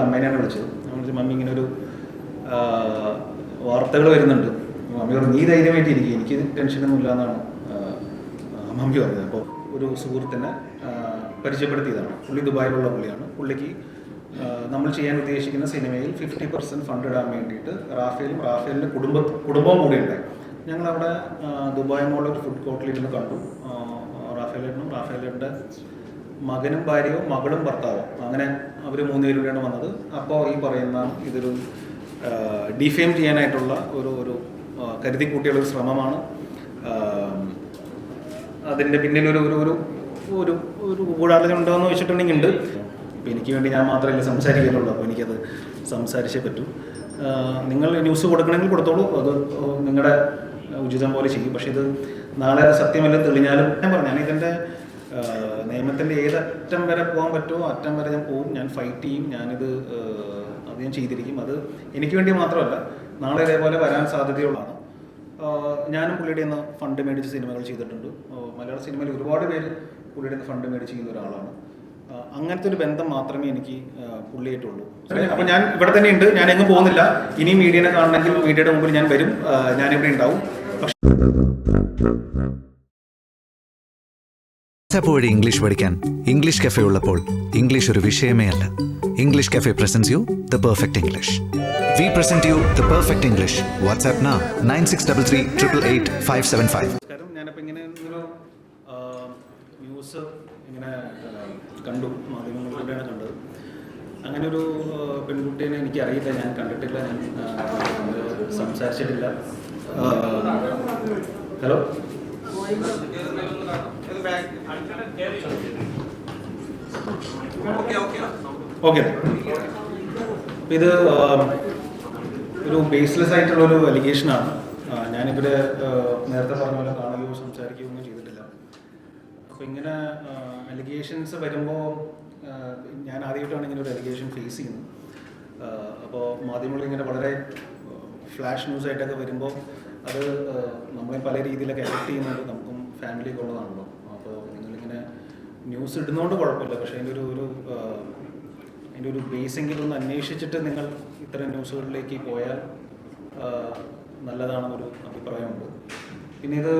അമ്മേനെയാണ് വിളിച്ചത്. വിളിച്ചു മമ്മി ഇങ്ങനെ ഒരു വാർത്തകൾ വരുന്നുണ്ട്. മമ്മി പറഞ്ഞു നീ ധൈര്യമായിട്ട് ഇരിക്കും. എനിക്ക് ടെൻഷനൊന്നും ഇല്ല എന്നാണ് മമ്മി പറഞ്ഞത്. അപ്പോൾ ഒരു സുഹൃത്തിനെ പരിചയപ്പെടുത്തിയതാണ്. പുള്ളി ദുബായിലുള്ള പുള്ളിയാണ്. പുള്ളിക്ക് നമ്മൾ ചെയ്യാൻ ഉദ്ദേശിക്കുന്ന സിനിമയിൽ ഫിഫ്റ്റി പെർസെന്റ് ഫണ്ട് ഇടാൻ വേണ്ടിയിട്ട് റാഫേലും റാഫേലിന്റെ കുടുംബ കുടുംബവും കൂടി ഉണ്ടായി. ഞങ്ങൾ അവിടെ ദുബായ് മോളിൽ ഒരു ഫുഡ് കോർട്ടിലിരുന്ന് കണ്ടു. ആ, റാഫേലിനും റാഫേലിന്റെ മകനും ഭാര്യയും മകളും ഭർത്താവും. അങ്ങനെ അവർ മൂന്നുപേരുടെയാണ് വന്നത്. അപ്പോൾ ഈ പറയുന്ന ഇതൊരു ഡിഫെയിം ചെയ്യാനായിട്ടുള്ള ഒരു ഒരു കരുതി കൂട്ടിയുള്ള ശ്രമമാണ്. അതിന്റെ പിന്നിൽ ഒരു ഒരു ഒരു ഒരു ഗൂഢാലോചന ഉണ്ടോ എന്ന് വെച്ചിട്ടുണ്ടെങ്കിൽ ഉണ്ട്. അപ്പോൾ എനിക്ക് വേണ്ടി ഞാൻ മാത്രമല്ല സംസാരിക്കുന്നുള്ളൂ അപ്പോൾ എനിക്കത് സംസാരിച്ചേ പറ്റൂ. നിങ്ങൾ ന്യൂസ് കൊടുക്കണമെങ്കിൽ കൊടുത്തോളൂ. അത് നിങ്ങളുടെ ഉചിതം പോലെ ചെയ്യും. പക്ഷേ ഇത് നാളെ സത്യമല്ല തെളിഞ്ഞാലും ഞാൻ പറഞ്ഞു ഞാൻ ഇതിന്റെ നിയമത്തിന്റെ ഏതറ്റം വരെ പോകാൻ പറ്റുമോ അറ്റം വരെ ഞാൻ പോവും ഞാൻ ഫൈറ്റ് ചെയ്യും ഞാനിത് അത് ഞാൻ ചെയ്തിരിക്കും. അത് എനിക്ക് വേണ്ടി മാത്രമല്ല നാളെ ഇതേപോലെ വരാൻ സാധ്യതയുള്ളതാണ്. ഞാനും പുള്ളിയുടെ നിന്ന് ഫണ്ട് മേടിച്ച് സിനിമകൾ ചെയ്തിട്ടുണ്ട്. മലയാള സിനിമയിൽ ഒരുപാട് പേര് പുള്ളിയുടെ നിന്ന് ഫണ്ട് മേടിച്ച് ചെയ്യുന്ന ഒരാളാണ്. അങ്ങനത്തെ ഒരു ബന്ധം മാത്രമേ എനിക്ക് പുള്ളിയായിട്ടുള്ളൂ. അപ്പോൾ ഞാൻ ഇവിടെ തന്നെ ഉണ്ട് ഞാൻ എങ്ങും പോകുന്നില്ല. ഇനി മീഡിയനെ കാണണമെങ്കിൽ മീഡിയയുടെ മുമ്പിൽ ഞാൻ വരും. ഞാനിവിടെ ഉണ്ടാവും. വാട്സാപ്പ് ഇംഗ്ലീഷ് പഠിക്കാൻ ഇംഗ്ലീഷ് കഫേ ഉള്ളപ്പോൾ ഇംഗ്ലീഷ് ഒരു വിഷയമേ അല്ല. English cafe presents you the perfect English we present you the perfect English WhatsApp nine six double three triple eight five seven five ഞാനിപ്പോൾ ന്യൂസ് ഇങ്ങനെ കണ്ടു. മാധ്യമങ്ങളിലൂടെയാണ് കണ്ടത്. അങ്ങനെ ഒരു പെൺകുട്ടീനെ എനിക്ക് അറിയില്ല ഞാൻ കണ്ടിട്ടില്ല. ഞാൻ സംസാരിച്ചിട്ടില്ല. ഹലോ? ഓക്കെ ഇത് ഒരു ബേസ്ലെസ് ആയിട്ടുള്ള ഒരു അലിഗേഷനാണ് ഞാനിവിടെ നേരത്തെ പറഞ്ഞ പോലെ കാണുകയോ സംസാരിക്കുകയോ ഒന്നും ചെയ്തിട്ടില്ല. അപ്പോൾ ഇങ്ങനെ അലിഗേഷൻസ് വരുമ്പോൾ ഞാൻ ആദ്യമായിട്ടാണ് ഇങ്ങനെ ഒരു അലിഗേഷൻ ഫേസ് ചെയ്യുന്നത്. അപ്പോൾ മാധ്യമങ്ങളിൽ ഇങ്ങനെ വളരെ ഫ്ലാഷ് ന്യൂസ് ആയിട്ടൊക്കെ വരുമ്പോൾ അത് നമ്മളെ പല രീതിയിലൊക്കെ എഫക്ട് ചെയ്യുന്നത് നമുക്കും ഫാമിലിയൊക്കെ ഉള്ളതാണല്ലോ നിങ്ങളിങ്ങനെ ന്യൂസ് ഇടുന്നതുകൊണ്ട് കുഴപ്പമില്ല. പക്ഷേ അതിന്റെ ഒരു ഒരു അതിന്റെ ഒരു ബേസെങ്കിലും ഒന്ന് അന്വേഷിച്ചിട്ട് നിങ്ങൾ ഇത്തരം ന്യൂസുകളിലേക്ക് പോയാൽ നല്ലതാണെന്നൊരു അഭിപ്രായമുണ്ട്. പിന്നെ ഇത്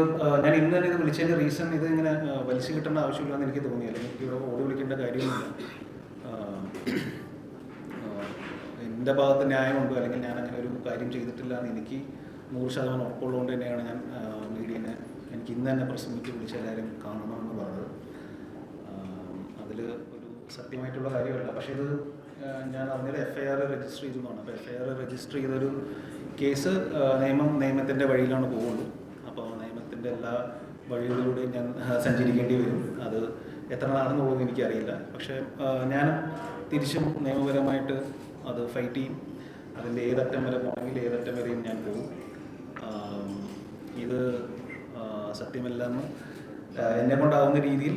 ഞാൻ ഇന്ന് തന്നെ ഇത് വിളിച്ചതിന്റെ റീസൺ ഇത് ഇങ്ങനെ വലിച്ചു കിട്ടേണ്ട ആവശ്യമില്ലെന്ന് എനിക്ക് തോന്നി അല്ലെങ്കിൽ എനിക്ക് ഇവിടെ ഓടി വിളിക്കേണ്ട ആ, എന്റെ ഭാഗത്ത് ന്യായമുണ്ട്? അല്ലെങ്കിൽ ഞാൻ അങ്ങനെ ഒരു കാര്യം ചെയ്തിട്ടില്ല എന്ന് എനിക്ക് നൂറ് ശതമാനം ഉറപ്പുള്ളതുകൊണ്ട് തന്നെയാണ് ഞാൻ മീഡിയനെ എനിക്ക് ഇന്ന് തന്നെ പ്രസ് മീറ്റ് വിളിച്ച് എല്ലാവരും കാണണമെന്ന് പറഞ്ഞത്. സത്യമായിട്ടുള്ള കാര്യമല്ല. പക്ഷെ ഇത് ഞാൻ അറിഞ്ഞത് എഫ് ഐ ആർ രജിസ്റ്റർ ചെയ്തു എന്നാണ് അപ്പോൾ എഫ് ഐ ആർ രജിസ്റ്റർ ചെയ്തൊരു കേസ് നിയമം നിയമത്തിന്റെ വഴിയിലാണ് പോകുള്ളൂ. അപ്പോൾ നിയമത്തിന്റെ എല്ലാ വഴികളിലൂടെയും ഞാൻ സഞ്ചരിക്കേണ്ടി വരും. അത് എത്ര നാളെന്ന് പോകുന്നത് എനിക്കറിയില്ല. പക്ഷേ ഞാൻ തിരിച്ചും നിയമപരമായിട്ട് അത് ഫൈറ്റ് ചെയ്യും. അതിന്റെ ഏതറ്റം വരെ പോകണമെങ്കിൽ ഏതറ്റം വരെയും ഞാൻ പോകും. ഇത് സത്യമല്ലെന്ന് എന്നെ കൊണ്ടാവുന്ന രീതിയിൽ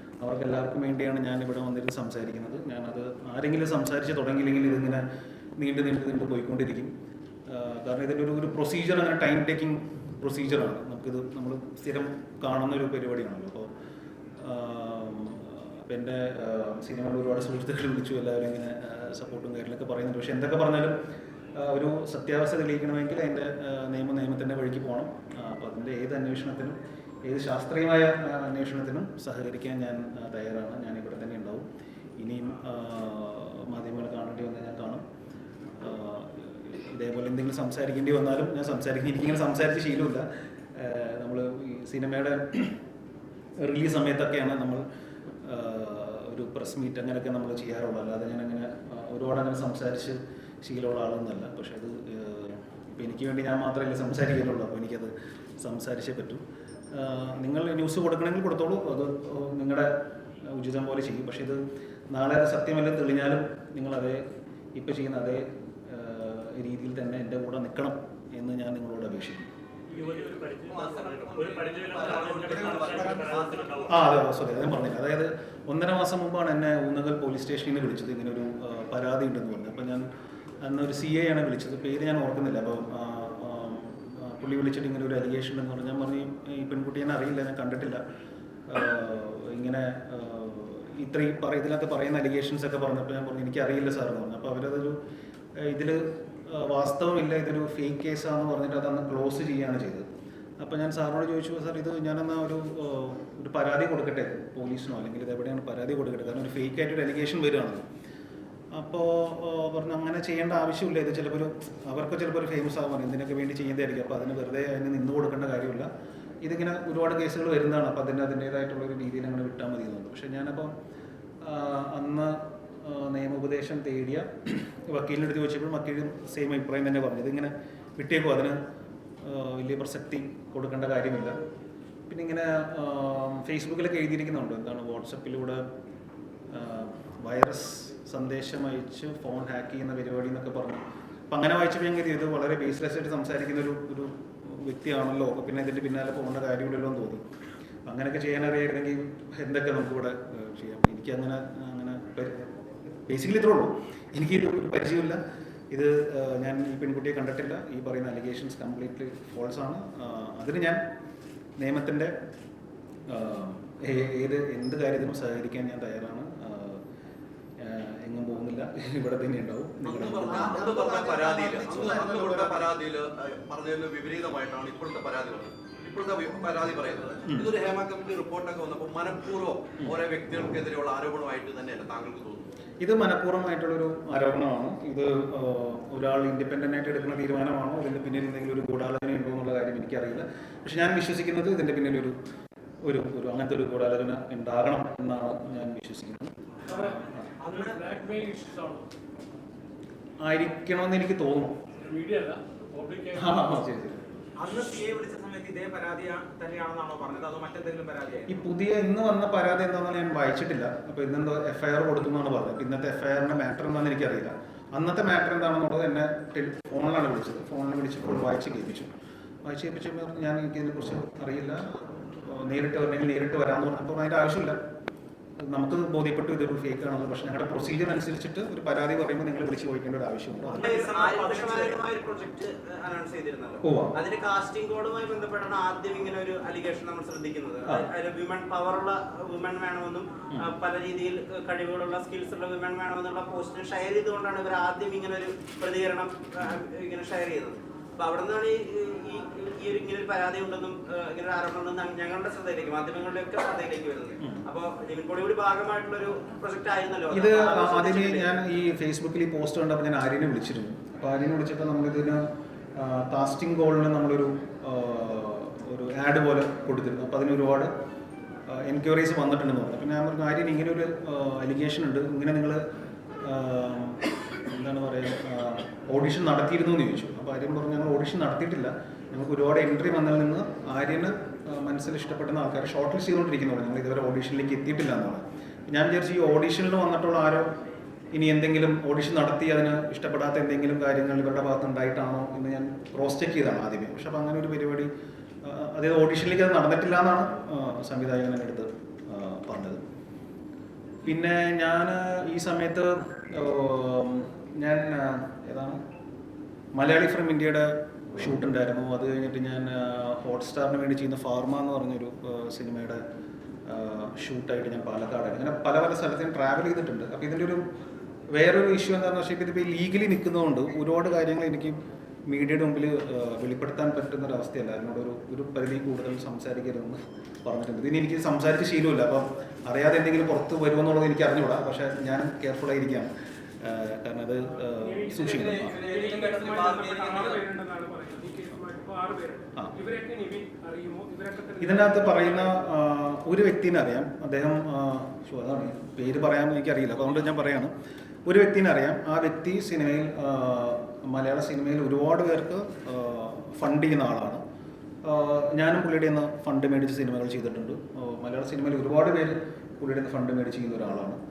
അവർക്ക് എല്ലാവർക്കും വേണ്ടിയാണ് ഞാൻ ഇവിടെ വന്നിരുന്ന് സംസാരിക്കുന്നത്. ഞാനത് ആരെങ്കിലും സംസാരിച്ച് തുടങ്ങിയില്ലെങ്കിൽ ഇതിങ്ങനെ നീണ്ടു നീണ്ടു നീണ്ടു പോയിക്കൊണ്ടിരിക്കും. കാരണം ഇതിന്റെ ഒരു ഒരു പ്രൊസീജിയർ അങ്ങനെ ടൈം ടേക്കിംഗ് പ്രൊസീജിയറാണ് നമുക്കിത് നമ്മൾ സ്ഥിരം കാണുന്ന ഒരു പരിപാടിയാണല്ലോ. അപ്പോൾ അപ്പം എന്റെ സിനിമയിൽ ഒരുപാട് സുഹൃത്തുക്കൾ വിളിച്ചു എല്ലാവരും ഇങ്ങനെ സപ്പോർട്ടും കാര്യങ്ങളൊക്കെ പറയുന്നുണ്ട്. പക്ഷേ എന്തൊക്കെ പറഞ്ഞാലും ഒരു സത്യാവസ്ഥ തെളിയിക്കണമെങ്കിൽ അതിന്റെ നിയമ നിയമത്തിന്റെ വഴിക്ക് പോകണം. അപ്പോൾ അതിന്റെ ഏത് അന്വേഷണത്തിനും ഏത് ശാസ്ത്രീയമായ അന്വേഷണത്തിനും സഹകരിക്കാൻ ഞാൻ തയ്യാറാണ്. ഞാൻ ഇവിടെ തന്നെ ഉണ്ടാവും. ഇനിയും മാധ്യമങ്ങൾ കാണേണ്ടി വന്നാൽ ഞാൻ കാണും. ഇതേപോലെ എന്തെങ്കിലും സംസാരിക്കേണ്ടി വന്നാലും ഞാൻ സംസാരിക്കും. എനിക്കിങ്ങനെ സംസാരിച്ച് ശീലമില്ല. നമ്മൾ ഈ സിനിമയുടെ റിലീസ് സമയത്തൊക്കെയാണ് നമ്മൾ ഒരു പ്രസ് മീറ്റ് അങ്ങനെയൊക്കെ നമ്മൾ ചെയ്യാറുള്ളത് അല്ലാതെ ഞാൻ അങ്ങനെ ഒരുപാട് അങ്ങനെ സംസാരിച്ച് ശീലമുള്ള ആളൊന്നുമല്ല. പക്ഷെ അത് ഇപ്പം എനിക്ക് വേണ്ടി ഞാൻ മാത്രമല്ല സംസാരിക്കാനുള്ളൂ അപ്പോൾ എനിക്കത് സംസാരിച്ചേ പറ്റൂ. നിങ്ങൾ ന്യൂസ് കൊടുക്കണമെങ്കിൽ കൊടുത്തോളൂ. അത് നിങ്ങളുടെ ഉചിതം പോലെ ചെയ്യും. പക്ഷേ ഇത് നാളെ അത് സത്യമല്ല തെളിഞ്ഞാലും നിങ്ങൾ അതേ ചെയ്യുന്ന അതേ രീതിയിൽ തന്നെ എന്റെ കൂടെ നിൽക്കണം എന്ന് ഞാൻ നിങ്ങളോട് അപേക്ഷിക്കുന്നു. ആ അതെ സോറി ഞാൻ പറഞ്ഞില്ല. അതായത് ഒന്നര മാസം മുമ്പാണ് എന്നെ ഊന്നകൽ പോലീസ് സ്റ്റേഷനിൽ വിളിച്ചത്. ഇങ്ങനെ ഒരു പരാതി ഉണ്ടെന്ന് പറഞ്ഞു അപ്പം ഞാൻ അന്ന് ഒരു സി എ ആണ് വിളിച്ചത്. പേര് ഞാൻ ഓർക്കുന്നില്ല. ആ, പുള്ളി വിളിച്ചിട്ട് ഇങ്ങനെ ഒരു അലിഗേഷൻ എന്ന് പറഞ്ഞു. ഞാൻ പറഞ്ഞു ഈ പെൺകുട്ടി ഞാൻ അറിയില്ല ഞാൻ കണ്ടിട്ടില്ല. ഇങ്ങനെ ഇത്രയും പറ ഇതിനകത്ത് പറയുന്ന അലിഗേഷൻസ് ഒക്കെ പറഞ്ഞപ്പോൾ ഞാൻ പറഞ്ഞു എനിക്കറിയില്ല സാർ എന്ന് പറഞ്ഞു. അപ്പോൾ അവരതൊരു ഇതിൽ വാസ്തവമില്ല ഇതൊരു ഫേക്ക് കേസാണെന്ന് പറഞ്ഞിട്ട് അതന്ന് ക്ലോസ് ചെയ്യുകയാണ് ചെയ്തത്. അപ്പോൾ ഞാൻ സാറിനോട് ചോദിച്ചു സാർ ഇത് ഞാനെന്നാ ഒരു ഒരു പരാതി കൊടുക്കട്ടെ? പോലീസിനോ അല്ലെങ്കിൽ ഇത് എവിടെയാണ് പരാതി കൊടുക്കട്ടെ? കാരണം ഒരു ഫേക്ക് ആയിട്ട് ഒരു അലിഗേഷൻ വരികയാണല്ലോ. അപ്പോൾ പറഞ്ഞു അങ്ങനെ ചെയ്യേണ്ട ആവശ്യമില്ല ഇത്. ചിലപ്പോൾ അവർക്ക് ചിലപ്പോൾ ഒരു ഫേമസ് ആവാൻ ഇതിനൊക്കെ വേണ്ടി ചെയ്യുന്നതായിരിക്കും. അപ്പോൾ അതിന് വെറുതെ അതിന് നിന്ന് കൊടുക്കേണ്ട കാര്യമില്ല. ഇതിങ്ങനെ ഒരുപാട് കേസുകൾ വരുന്നതാണ്. അപ്പോൾ അതിന്റെ അതിന്റേതായിട്ടുള്ള ഒരു രീതിയിൽ അങ്ങനെ വിട്ടാൽ മതി എന്ന് പറഞ്ഞു പക്ഷേ ഞാനപ്പോൾ ആ, അന്ന് നിയമോപദേശം തേടിയ വക്കീലിന്റെ അടുത്ത് ചോദിച്ചപ്പോൾ വക്കീലും സെയിം അഭിപ്രായം തന്നെ പറഞ്ഞു. ഇതിങ്ങനെ വിട്ടേക്കും അതിന് വലിയ പ്രസക്തി കൊടുക്കേണ്ട കാര്യമില്ല. പിന്നെ ഇങ്ങനെ ഫേസ്ബുക്കിലൊക്കെ എഴുതിയിരിക്കുന്നുണ്ട്. എന്താണ് വാട്സപ്പിലൂടെ വൈറസ് സന്ദേശം അയച്ച് ഫോൺ ഹാക്ക് ചെയ്യുന്ന പരിപാടി എന്നൊക്കെ പറഞ്ഞു. അപ്പം അങ്ങനെ വായിച്ചപ്പോൾ ഞാൻ ഇത് വളരെ ബേസ്ലെസ് ആയിട്ട് സംസാരിക്കുന്ന ഒരു ഒരു വ്യക്തിയാണല്ലോ. പിന്നെ ഇതിന്റെ പിന്നാലെ പോകേണ്ട കാര്യമില്ലല്ലോ എന്ന് തോന്നി. അങ്ങനെയൊക്കെ ചെയ്യാൻ എന്തൊക്കെ നമുക്ക് ഇവിടെ ചെയ്യാം? എനിക്ക് അങ്ങനെ അങ്ങനെ ബേസിക്കലി ഇത്രേ ഉള്ളൂ. എനിക്ക് ഒരു പരിചയമില്ല ഇത് ഞാൻ ഈ പെൺകുട്ടിയെ കണ്ടിട്ടില്ല. ഈ പറയുന്ന അലിഗേഷൻസ് കംപ്ലീറ്റ്ലി ഫോൾസ് ആണ്. അതിന് ഞാൻ നിയമത്തിന്റെ ഏത് എന്ത് കാര്യത്തിനും സഹകരിക്കാൻ ഞാൻ തയ്യാറാണ്. എങ്ങും പോകുന്നില്ല. ഇവിടെ തന്നെ ഉണ്ടാവും. ഇത് മനഃപൂർവമായിട്ടുള്ള പരാതിയിൽ പറഞ്ഞതിന് വിപരീതമായിട്ടാണ് ഇപ്പോഴത്തെ പരാതി പറഞ്ഞത് ഇപ്പോഴത്തെ പരാതി പറയുന്നത്. ഇതൊരു ഹേമ കമ്മിറ്റി റിപ്പോർട്ടൊക്കെ വന്നപ്പോൾ മനഃപൂർവം ഓരോ വ്യക്തികൾക്കെതിരെയുള്ള ആരോപണമായിട്ട് തന്നെയല്ല താങ്കൾക്ക് തോന്നുന്നു ഇത് മനഃപൂർവമായിട്ടുള്ളൊരു ആരോപണമാണ്. ഇത് ഒരാൾ ഇൻഡിപെൻഡന്റ് ആയിട്ട് എടുക്കുന്ന തീരുമാനമാണോ? ഇതിന്റെ പിന്നിൽ എന്തെങ്കിലും ഒരു ഗൂഢാലോചന ഉണ്ടോ എന്നുള്ള കാര്യം എനിക്കറിയില്ല. പക്ഷെ ഞാൻ വിശ്വസിക്കുന്നത് ഇതിന്റെ പിന്നിൽ ഒരു ഒരു ഒരു അങ്ങനത്തെ ഒരു ഗൂഢാലോചന ഉണ്ടാകണം എന്നാണ് ഞാൻ വിശ്വസിക്കുന്നത്. ആയിരിക്കണമെന്ന് എനിക്ക് തോന്നുന്നു. മീഡിയ അല്ല പബ്ലിക് ആ ആ, ശരി ശരി. അന്ന് സി എ വിളിച്ച സമയത്ത് ഇതേ പരാതി തന്നെയാണെന്നാണോ പറഞ്ഞത്? അതോ മറ്റെന്തെങ്കിലും ഈ പുതിയ ഇന്ന് വന്ന പരാതി എന്താണെന്ന് ഞാൻ വായിച്ചിട്ടില്ല. അപ്പോൾ ഇന്നെന്തോ എഫ്ഐആർ കൊടുക്കുന്നതാണ് പറഞ്ഞത്. ഇന്നത്തെ എഫ്ഐആറിന്റെ മാറ്റർ എന്താണെന്ന് എനിക്കറിയില്ല. അന്നത്തെ മാറ്റർ എന്താണെന്നുള്ളത് എന്നെ ഫോണിലാണ് വിളിച്ചത്. ഫോണിൽ വിളിച്ചപ്പോൾ വായിച്ച് കേൾപ്പിച്ചു. വായിച്ച് കേൾപ്പിച്ചപ്പോൾ ഞാൻ എനിക്ക് ഇതിനെക്കുറിച്ച് അറിയില്ല. ഏഹ് നേരിട്ട് വരണമെങ്കിൽ നേരിട്ട് വരാമെന്ന് പറഞ്ഞപ്പോൾ അതിന്റെ ആവശ്യമില്ല. നമുക്ക് ബോധ്യപ്പെട്ടു ഇതൊരു ഫേക്ക് ആണല്ലോ പക്ഷെ ഞങ്ങളുടെ പ്രൊസീജിയർ അനുസരിച്ചിട്ട് ഒരു പരാതി പറയുമ്പോൾ നിങ്ങൾ വിളിച്ചു ചോദിക്കേണ്ട ഒരു ആവശ്യമുണ്ട്. അതിന്റെ കാസ്റ്റിംഗ് കോഡുമായി ബന്ധപ്പെട്ടാണ് ആദ്യം ഇങ്ങനെ ഒരു അലിഗേഷൻ നമ്മൾ ശ്രദ്ധിക്കുന്നത്. വിമൻ പവറുള്ള വിമൻ വേണമെന്നും പല രീതിയിൽ കഴിവുകളുള്ള സ്കിൽസ് ഉള്ള വിമൻ വേണമെന്നുള്ള പോസ്റ്റ് ഷെയർ ചെയ്തുകൊണ്ടാണ് ഇവർ ആദ്യം ഇങ്ങനെ ഒരു പ്രതികരണം ഇങ്ങനെ ഷെയർ ചെയ്തത്. അപ്പൊ അവിടെ നിന്നാണ് ഈ ഈ ഒരു ഇങ്ങനെ ഒരു പരാതി ഉണ്ടെന്നും ഇങ്ങനെ ഒരു ആരോപണം ഉണ്ടെന്നും ഞങ്ങളുടെ ശ്രദ്ധയിലേക്ക് മാധ്യമങ്ങളുടെ ഒക്കെ ശ്രദ്ധയിലേക്ക് വരുന്നത്. അപ്പൊ ലിവിൻ കൂടി ഭാഗമായിട്ടുള്ള ഒരു പ്രൊജക്ട് ആയിരുന്നല്ലോ ഇത് ആദ്യം ആദ്യമേ ഞാൻ ഈ ഫേസ്ബുക്കിൽ ഈ പോസ്റ്റ് കണ്ടപ്പോൾ ഞാൻ ആര്യനെ വിളിച്ചിരുന്നു. അപ്പോൾ ആര്യനെ വിളിച്ചപ്പോൾ നമ്മളിതിന് കാസ്റ്റിംഗ് കോളിന് നമ്മളൊരു ഒരു ആഡ് പോലെ കൊടുത്തിരുന്നു. അപ്പോൾ അതിന് ഒരുപാട് എൻക്വയറീസ് വന്നിട്ടുണ്ടെന്ന് പറഞ്ഞു. അപ്പോൾ ഞാൻ പറഞ്ഞു ആര്യൻ ഇങ്ങനെ ഒരു അലിഗേഷൻ ഉണ്ട്. ഇങ്ങനെ നിങ്ങൾ എന്താണ് പറയുക ഓഡിഷൻ നടത്തിയിരുന്നു എന്ന് ചോദിച്ചു. അപ്പോൾ ആര്യൻ പറഞ്ഞു ഞങ്ങൾ ഓഡിഷൻ നടത്തിയിട്ടില്ല. ഞങ്ങൾക്ക് ഒരുപാട് എൻട്രി വന്നതിൽ നിന്ന് ആര്യന് മനസ്സിൽ ഇഷ്ടപ്പെടുന്ന ആൾക്കാർ ഷോർട്ട് ലിസ്റ്റ് ചെയ്തുകൊണ്ടിരിക്കുന്നതാണ് ഞങ്ങൾ ഇതുവരെ ഓഡീഷനിലേക്ക് എത്തിയിട്ടില്ല എന്നാണ്. ഞാൻ വിചാരിച്ചു ഈ ഓഡീഷനിൽ വന്നിട്ടുള്ള ആരോ ഇനി എന്തെങ്കിലും ഓഡിഷൻ നടത്തി അതിന് ഇഷ്ടപ്പെടാത്ത എന്തെങ്കിലും കാര്യങ്ങൾ ഇവരുടെ ഭാഗത്ത് ഉണ്ടായിട്ടാണോ എന്ന് ഞാൻ ക്രോസ് ചെക്ക് ചെയ്താണ് ആദ്യമേ. പക്ഷെ അപ്പം അങ്ങനെ ഒരു പരിപാടി അതായത് ഓഡിഷനിലേക്ക് അത് നടന്നിട്ടില്ല എന്നാണ് സംവിധായകൻ എന്റെ അടുത്ത് പറഞ്ഞത്. പിന്നെ ഞാൻ ഈ സമയത്ത് ഞാൻ ഏതാണ്? മലയാളി ഫ്രം ഇന്ത്യയുടെ ഷൂട്ട് ഉണ്ടായിരുന്നു അത് കഴിഞ്ഞിട്ട് ഞാൻ ഹോട്ട്സ്റ്റാറിന് വേണ്ടി ചെയ്യുന്ന ഫാർമ എന്ന് പറഞ്ഞൊരു സിനിമയുടെ ഷൂട്ടായിട്ട് ഞാൻ പാലക്കാട് അങ്ങനെ പല പല സ്ഥലത്ത് ഞാൻ ട്രാവൽ ചെയ്തിട്ടുണ്ട്. അപ്പോൾ ഇതിന്റെ ഒരു വേറൊരു ഇഷ്യൂ എന്താണെന്ന് വെച്ചാൽ ഇതിപ്പോൾ ലീഗലി നിൽക്കുന്നതുകൊണ്ട് ഒരുപാട് കാര്യങ്ങൾ എനിക്ക് മീഡിയയുടെ മുമ്പിൽ വെളിപ്പെടുത്താൻ പറ്റുന്ന ഒരു അവസ്ഥയല്ല അതിനോട് ഒരു ഒരു പരിധി കൂടുതൽ സംസാരിക്കരുതെന്ന് പറഞ്ഞിട്ടുണ്ട്. ഇനി എനിക്ക് സംസാരിച്ച് ശീലമില്ല. അപ്പം അറിയാതെ എന്തെങ്കിലും പുറത്ത് വരുമെന്നുള്ളത് എനിക്ക് അറിഞ്ഞുകൂടാ. പക്ഷേ ഞാൻ കെയർഫുൾ ആയിരിക്കാം കാരണം അത് സൂക്ഷിക്കുന്നു സൂക്ഷിക്കണം. ആ. തന്നെ ഇതിനകത്ത് പറയുന്ന ഒരു വ്യക്തിനെ അറിയാം. അദ്ദേഹം അതാണ് പേര് പറയാമെന്ന് എനിക്കറിയില്ല. അതുകൊണ്ട് ഞാൻ പറയാണ്. ഒരു വ്യക്തിനെ അറിയാം. ആ വ്യക്തി സിനിമയിൽ മലയാള സിനിമയിൽ ഒരുപാട് പേർക്ക് ഫണ്ട് ചെയ്യുന്ന ആളാണ്. ഞാനും പുള്ളിയുടെ നിന്ന് ഫണ്ട് മേടിച്ച് സിനിമകൾ ചെയ്തിട്ടുണ്ട്. മലയാള സിനിമയിൽ ഒരുപാട് പേര് പുള്ളിയുടെ നിന്ന് ഫണ്ട് മേടിച്ച് ചെയ്യുന്ന ഒരാളാണ്.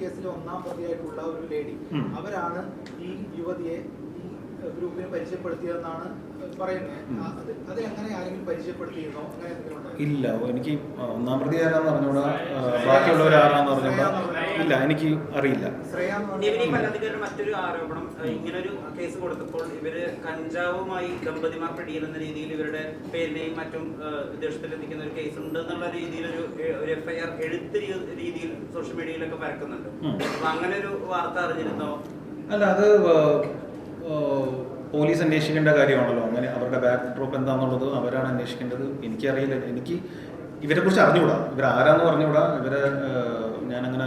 നവംബർ ഒന്ന് പ്രതിയായിട്ടുള്ള ഒരു ലേഡി. അവരാണ് ഈ യുവതിയെ ഈ ഗ്രൂപ്പിനെ പരിചയപ്പെടുത്തിയതെന്നാണ്? ഇല്ല എനിക്ക് ഒന്നാം പ്രതി ആരാന്ന് പറഞ്ഞുകൂടാ? ബാക്കിയുള്ളവരാരാന്ന് പറഞ്ഞൂടാ ഇല്ല എനിക്ക് അറിയില്ല. മറ്റൊരു ആരോപണം ഇങ്ങനെ ഇങ്ങനൊരു കേസ് കൊടുത്തപ്പോൾ ഇവർ കഞ്ചാവുമായി ദമ്പതിമാർ പിടിയിലെന്ന രീതിയിൽ ഇവരുടെ പേരിനെയും മറ്റും വിദേശത്തിലെത്തിക്കുന്ന ഒരു കേസ് ഉണ്ട് എന്നുള്ള രീതിയിൽ ഒരു ഒരു എഫ്ഐആർ എഴുത്ത് രീതിയിൽ സോഷ്യൽ മീഡിയയിലൊക്കെ പരക്കുന്നുണ്ട്. അപ്പൊ അങ്ങനെ ഒരു വാർത്ത അറിഞ്ഞിരുന്നോ? അല്ല അത് പോലീസ് അന്വേഷിക്കേണ്ട കാര്യമാണല്ലോ. അങ്ങനെ അവരുടെ ബാക്ക് ഡ്രോപ്പ് എന്താണെന്നുള്ളത് അവരാണ് അന്വേഷിക്കേണ്ടത്. എനിക്കറിയില്ല. എനിക്ക് ഇവരെ കുറിച്ച് അറിഞ്ഞുകൂടാ. ഇവർ ആരാന്ന് പറഞ്ഞുകൂടാ. ഇവരെ ഞാനങ്ങനെ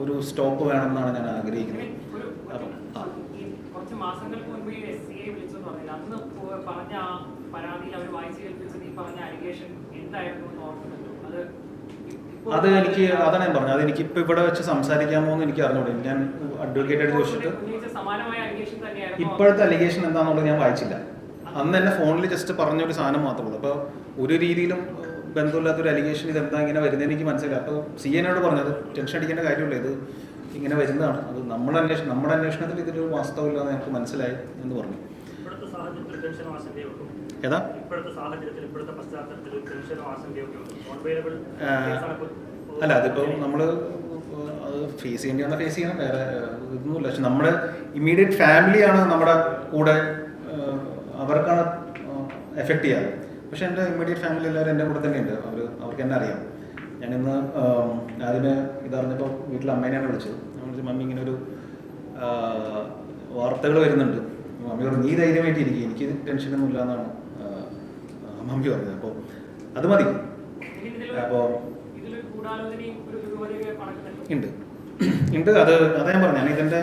ഒരു സ്റ്റോപ്പ് വേണമെന്നാണ് ഞാൻ ആഗ്രഹിക്കുന്നത്. അപ്പം കുറച്ച് മാസങ്ങൾക്ക് മുൻപ് ഈ എസ് സി ഐ വിളിച്ചെന്ന് പറഞ്ഞില്ല അന്ന് പറഞ്ഞ ആ പരാതിയിൽ അവർ വായിച്ചു കേൾപ്പിച്ചത് ഈ പറഞ്ഞ അലിഗേഷൻ എന്തായിരുന്നു എന്ന് ഓർക്കുന്നുണ്ടോ? അത് എനിക്ക് അതാണ് ഞാൻ പറഞ്ഞത്. അത് എനിക്ക് ഇപ്പൊ ഇവിടെ വെച്ച് സംസാരിക്കാമോ എന്ന് എനിക്ക് അറിഞ്ഞൂടെ ഞാൻ അഡ്വക്കേറ്റ് ചോദിച്ചിട്ട് ഇപ്പോഴത്തെ അലിഗേഷൻ എന്താണെന്നുള്ളത് ഞാൻ വായിച്ചില്ല. അന്ന് എന്നെ ഫോണിൽ ജസ്റ്റ് പറഞ്ഞൊരു സാധനം മാത്രമേ ഉള്ളൂ. അപ്പോൾ ഒരു രീതിയിലും ബന്ധമില്ലാത്തൊരു അലിഗേഷൻ ഇതെന്താ ഇങ്ങനെ വരുന്നത് എനിക്ക് മനസ്സിലായി അപ്പോൾ സി എനോട് പറഞ്ഞത് ടെൻഷൻ അടിക്കേണ്ട കാര്യമില്ല ഇത് ഇങ്ങനെ വരുന്നതാണ്. അത് നമ്മുടെ അന്വേഷണം നമ്മുടെ അന്വേഷണത്തിൽ ഇതിലൊരു വാസ്തവമില്ലാന്ന് ഞങ്ങൾക്ക് മനസ്സിലായി എന്ന് പറഞ്ഞു. ഏതാ? അല്ല അതിപ്പോൾ നമ്മൾ അത് ഫേസ് ചെയ്യേണ്ടി വന്നാൽ ഫേസ് ചെയ്യണം. വേറെ ഇതൊന്നുമില്ല. പക്ഷെ നമ്മുടെ ഇമ്മീഡിയറ്റ് ഫാമിലിയാണ് നമ്മുടെ കൂടെ അവർക്കാണ് എഫക്റ്റ് ചെയ്യാറ്. പക്ഷെ എന്റെ ഇമ്മീഡിയറ്റ് ഫാമിലി എല്ലാവരും എന്റെ കൂടെ തന്നെയുണ്ട്. അവർ അവർക്ക് എന്നെ അറിയാം. ഞാനിന്ന് ആം, ആദ്യമേ ഇതറിഞ്ഞപ്പോൾ വീട്ടിൽ അമ്മേനെയാണ് വിളിച്ചത്. ഞാൻ വിളിച്ചു മമ്മി ഇങ്ങനെ ഒരു വാർത്തകൾ വരുന്നുണ്ട്. മമ്മി പറഞ്ഞു നീ ധൈര്യമായിട്ട് ഇരിക്കും. എനിക്ക് ടെൻഷനൊന്നും ഇല്ല എന്നാണ് മമ്മി പറഞ്ഞത്. അപ്പോൾ അത് മതി. അപ്പോൾ ഉണ്ട്. ഉണ്ട്. അത് അതാ ഞാൻ പറഞ്ഞു ഞാൻ ഇതിന്റെ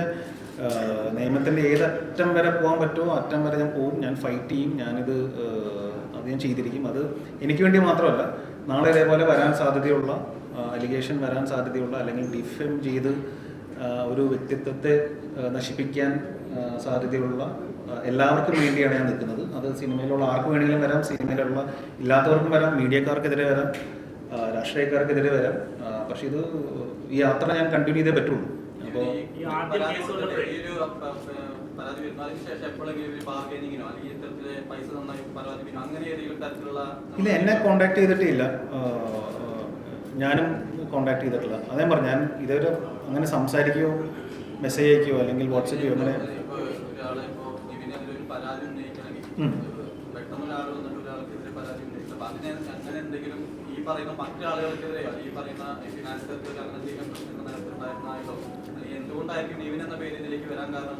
നിയമത്തിന്റെ ഏതറ്റം വരെ പോകാൻ പറ്റുമോ അറ്റം വരെ ഞാൻ പോവും. ഞാൻ ഫൈറ്റ് ചെയ്യും. ഞാനിത് ഞാൻ ചെയ്തിരിക്കും. അത് എനിക്ക് വേണ്ടി മാത്രമല്ല നാളെ ഇതേപോലെ വരാൻ സാധ്യതയുള്ള അലിഗേഷൻ വരാൻ സാധ്യതയുള്ള അല്ലെങ്കിൽ ഡിഫെം ചെയ്ത് ഒരു വ്യക്തിത്വത്തെ നശിപ്പിക്കാൻ സാധ്യതയുള്ള എല്ലാവർക്കും വേണ്ടിയാണ് ഞാൻ നിൽക്കുന്നത്. അത് സിനിമയിലുള്ള ആർക്ക് വേണമെങ്കിലും വരാം സിനിമയിലുള്ള ഇല്ലാത്തവർക്കും വരാം മീഡിയക്കാർക്കെതിരെ വരാം രാഷ്ട്രീയക്കാർക്കെതിരെ വരാം. പക്ഷേ ഇത് ഈ യാത്ര ഞാൻ കണ്ടിന്യൂ ചെയ്തേ പറ്റുള്ളൂ. അപ്പോൾ പരാതി കേസ് ശേഷം എപ്പോഴെങ്കിലും ഒരു ബാർഗൈനിങ്ങിനോ അല്ലെങ്കിൽ ഇത്തരത്തിൽ പൈസ നന്നായി പരാതി വരുന്നു അങ്ങനെ ഏതെങ്കിലും തരത്തിലുള്ള ഇല്ല എന്നെ കോണ്ടാക്ട് ചെയ്തിട്ടില്ല. ഞാനും കോണ്ടാക്ട് ചെയ്തിട്ടില്ല. അതേ പറഞ്ഞു ഞാൻ ഇതുവരെ അങ്ങനെ സംസാരിക്കുകയോ മെസ്സേജ് അയക്കുകയോ അല്ലെങ്കിൽ വാട്സപ്പ് ചെയ്യോ അങ്ങനെ എന്തുകൊണ്ടായിരിക്കും നിവിൻ എന്ന പേര് ഇതിലേക്ക് വരാൻ കാരണം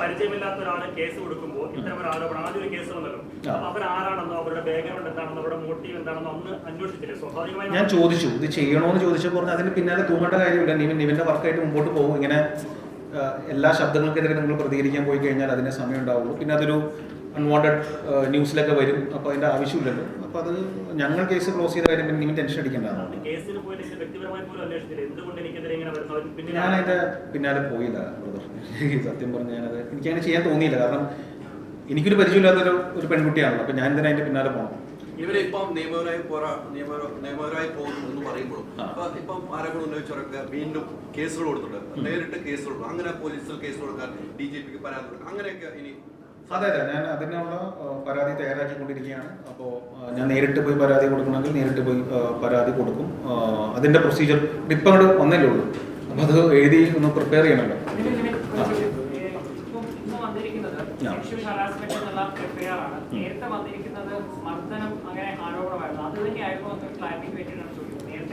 പരിചയമില്ലാത്ത ഒരാൾ കേസ് കൊടുക്കുമ്പോൾ ഇത്തരം ഒരു ആരോപണം ആദ്യം ഒരു കേസ് വന്നല്ലോ. അവരാരാണെന്നോ അവരുടെ ബാക്ക്ഗ്രൗണ്ട് എന്താണെന്നോ അവരുടെ മോട്ടീവ് എന്താണെന്നോ അന്ന് അന്വേഷിച്ചില്ലേ? സ്വാഭാവികമായി ഞാൻ ചോദിച്ചു ഇത് ചെയ്യണോന്ന് ചോദിച്ചപ്പോൾ പറഞ്ഞു അതിന് പിന്നാലെ തൂങ്ങേണ്ട കാര്യമില്ല. നിവിൻ നിവിന്റെ വർക്കായിട്ട് മുമ്പോട്ട് പോകും. ഇങ്ങനെ എല്ലാ ശബ്ദങ്ങൾക്കെതിരെ നിങ്ങൾ പ്രതികരിക്കാൻ പോയി കഴിഞ്ഞാൽ അതിന് സമയം ഉണ്ടാവുള്ളൂ. പിന്നെ അതൊരു അൺവാണ്ടഡ് ന്യൂസിലൊക്കെ വരും. അപ്പോൾ അതിന്റെ ആവശ്യമില്ലല്ലോ. അപ്പോൾ അത് ഞങ്ങൾ കേസ് ക്ലോസ് ചെയ്ത കാര്യം പിന്നെ ടെൻഷൻ അടിക്കേണ്ടതാണ്. ഞാൻ അതിന്റെ പിന്നാലെ പോയില്ല ബ്രദർ. സത്യം പറഞ്ഞു ഞാനത് എനിക്കങ്ങനെ ചെയ്യാൻ തോന്നിയില്ല. കാരണം എനിക്കൊരു പരിചയമില്ലാത്തൊരു ഒരു പെൺകുട്ടിയാണല്ലോ. അപ്പൊ ഞാൻ എന്തിനാ അതിന്റെ പിന്നാലെ പോകണം ഇവരെ ഇപ്പം നിയമപരമായി പോരാ നിയമപര നിയമപരമായി പോകുന്നു എന്ന് പറയുമ്പോഴും ഇപ്പം ആരോപണം ഉന്നയിച്ചവരൊക്കെ വീണ്ടും കേസുകൾ കൊടുത്തിട്ടുണ്ട്. നേരിട്ട് കേസുകൾ കൊടുക്കും. അങ്ങനെ പോലീസിൽ കേസ് കൊടുക്കാൻ ഡി ജി പിക്ക് പരാതി അങ്ങനെയൊക്കെ ഇനി അതെ അതെ. ഞാൻ അതിനുള്ള പരാതി തയ്യാറാക്കി കൊണ്ടിരിക്കുകയാണ് അപ്പോൾ ഞാൻ നേരിട്ട് പോയി പരാതി കൊടുക്കണമെങ്കിൽ നേരിട്ട് പോയി പരാതി കൊടുക്കും. അതിന്റെ അതിന്റെ പ്രൊസീജിയർ ഇപ്പം അങ്ങോട്ട് വന്നല്ലേ ഉള്ളൂ. അപ്പോൾ അത് എഴുതി ഒന്ന് പ്രിപ്പയർ ചെയ്യണമല്ലോ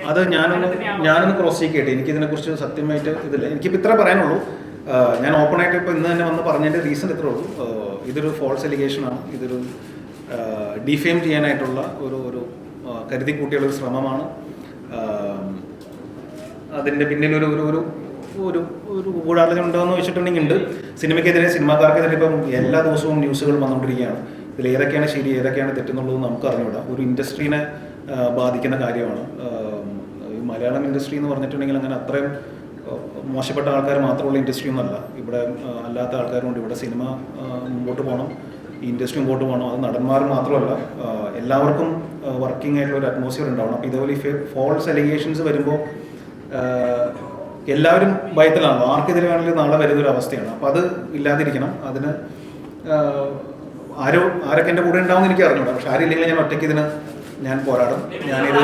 അത് ഞാനൊന്ന് ഞാനൊന്ന് ക്രോസ് ചെക്ക് ചെയ്യട്ടെ. എനിക്കിതിനെക്കുറിച്ച് സത്യമായിട്ട് ഇതില്ല. എനിക്കിപ്പോൾ ഇത്ര പറയാനുള്ളൂ. ഞാൻ ഓപ്പണായിട്ട് ഇപ്പോൾ ഇന്ന് തന്നെ വന്ന് പറഞ്ഞതിന്റെ റീസൺ ഇത്രേ ഉള്ളൂ. ഇതൊരു ഫോൾസ് എലിഗേഷനാണ് ഇതൊരു ഡിഫെയിം ചെയ്യാനായിട്ടുള്ള ഒരു ഒരു കരുതി കൂട്ടിയുള്ള ഒരു ശ്രമമാണ്. അതിന്റെ പിന്നിൽ ഒരു ഒരു ഒരു ഒരു ഒരു ഗൂഢാലോചന ഉണ്ടോയെന്ന് വെച്ചിട്ടുണ്ടെങ്കിൽ ഉണ്ട്. സിനിമയ്ക്കെതിരെ സിനിമാക്കാർക്കെതിരെ ഇപ്പം എല്ലാ ദിവസവും ന്യൂസുകൾ വന്നുകൊണ്ടിരിക്കുകയാണ്. ഇതിൽ ഏതൊക്കെയാണ് ശരി ഏതൊക്കെയാണ് തെറ്റെന്നുള്ളത് നമുക്ക് അറിഞ്ഞുകൂടാ. ഒരു ഇൻഡസ്ട്രീനെ ബാധിക്കുന്ന കാര്യമാണ്. മലയാളം ഇൻഡസ്ട്രി എന്ന് പറഞ്ഞിട്ടുണ്ടെങ്കിൽ അങ്ങനെ അത്രയും മോശപ്പെട്ട ആൾക്കാർ മാത്രമുള്ള ഇൻഡസ്ട്രി ഒന്നല്ല ഇവിടെ അല്ലാത്ത ആൾക്കാരുണ്ട് ഇവിടെ സിനിമ മുമ്പോട്ട് പോകണം. ഈ ഇൻഡസ്ട്രി മുമ്പോട്ട് പോകണം. അത് നടന്മാർ മാത്രമല്ല എല്ലാവർക്കും വർക്കിംഗ് ആയിട്ടുള്ള ഒരു അറ്റ്മോസ്ഫിയർ ഉണ്ടാവണം. അപ്പോൾ ഇതേപോലെ ഈ ഫോൾസ് അലിഗേഷൻസ് വരുമ്പോൾ എല്ലാവരും ഭയത്തിലാണ് ആർക്കെതിരെ വേണമെങ്കിലും നാളെ വരുന്നൊരു അവസ്ഥയാണ്. അപ്പോൾ അത് ഇല്ലാതിരിക്കണം. അതിന് ആരോ ആരൊക്കെ എന്റെ കൂടെ ഉണ്ടാവും എനിക്ക് അറിഞ്ഞൂടാ പക്ഷെ ആരില്ലെങ്കിൽ ഞാൻ ഒറ്റയ്ക്ക് ഇതിന് ഞാൻ പോരാടും. ഞാനിത്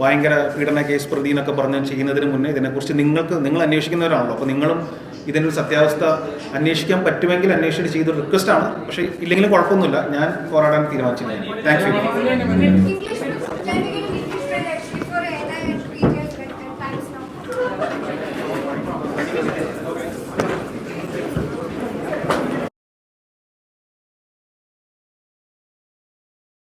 ഭയങ്കര പീഡന കേസ് പ്രതി എന്നൊക്കെ പറഞ്ഞ് ചെയ്യുന്നതിന് മുന്നേ ഇതിനെക്കുറിച്ച് നിങ്ങൾക്ക് നിങ്ങൾ അന്വേഷിക്കുന്നവരാണല്ലോ. അപ്പോൾ നിങ്ങളും ഇതിനൊരു സത്യാവസ്ഥ അന്വേഷിക്കാൻ പറ്റുമെങ്കിൽ അന്വേഷിച്ചിട്ട് ചെയ്ത റിക്വസ്റ്റ് ആണ്. പക്ഷേ ഇല്ലെങ്കിലും കുഴപ്പമൊന്നുമില്ല. ഞാൻ പോരാടാൻ തീരുമാനിച്ചില്ല താങ്ക് യു